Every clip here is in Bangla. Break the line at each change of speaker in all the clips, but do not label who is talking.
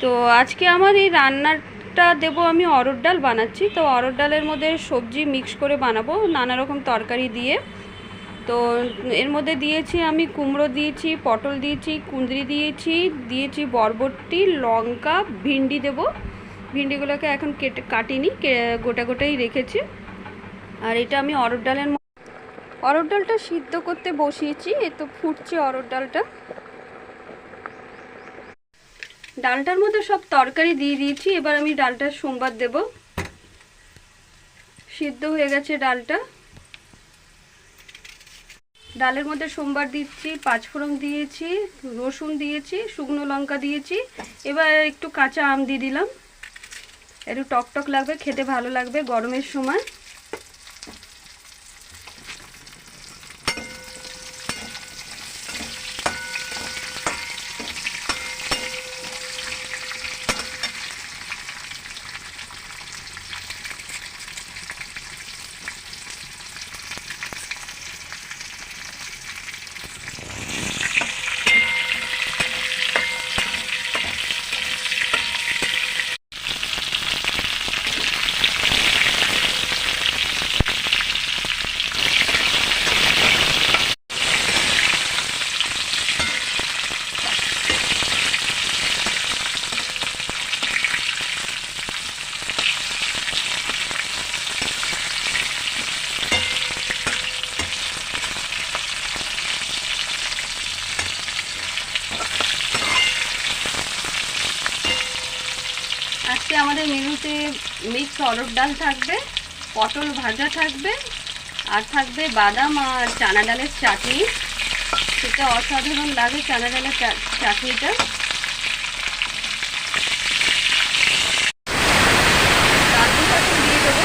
তো আজকে আমার এই রান্নাটা দেব, আমি অরড় ডাল বানাচ্ছি। তো অরড় ডালের মধ্যে সবজি মিক্স করে বানাবো, নানা রকম তরকারি দিয়ে। তো এর মধ্যে দিয়েছি আমি কুমড়ো দিয়েছি, পটল দিয়েছি, কুঁদরি দিয়েছি দিয়েছি বরবটি, লঙ্কা, ভিন্ডি দেব। ভিন্ডিগুলোকে এখন কেটে, কাটিনি গোটা গোটাই রেখেছি। আর এটা আমি অরড় ডালের অরড় ডালটা সিদ্ধ করতে বসিয়েছি, এ তো ফুটছে অরড় ডালটা। ডালটার মধ্যে সব তরকারি দিয়ে দিয়েছি, এবার আমি ডালটা সোমবার দেব। সিদ্ধ হয়ে গেছে ডালটা। ডালের মধ্যে সোমবার দিচ্ছি, পাঁচফোড়ন দিয়েছি, রসুন দিয়েছি, শুকনো লঙ্কা দিয়েছি, এবার একটু কাঁচা আম দিয়ে দিলাম। একটু টক টক লাগবে, খেতে ভালো লাগবে গরমের সময়। আজকে আমাদের মেনুতে মিক্স অরড় ডাল থাকবে, পটল ভাজা থাকবে, আর থাকবে বাদাম আর চানা ডালের চাটনি। সেটা অসাধারণ লাগে চানা ডালের চাটনিটা ডালটা এখন দিয়ে দেবো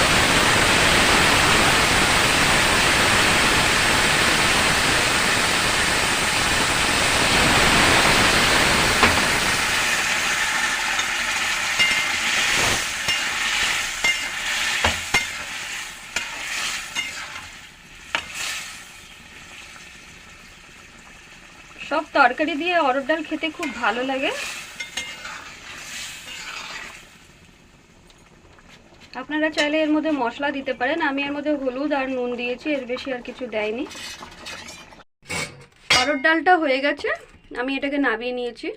সব তরকারি দিয়ে অরড় ডাল খেতে খুব ভালো লাগে। আপনারা চাইলে এর মধ্যে মশলা দিতে পারেন। আমি এর মধ্যে হলুদ আর নুন দিয়েছি, এর বেশি আর কিছু দেয়নি। অরড় ডালটা হয়ে গেছে। আমি এটাকে নামিয়ে নিয়েছি।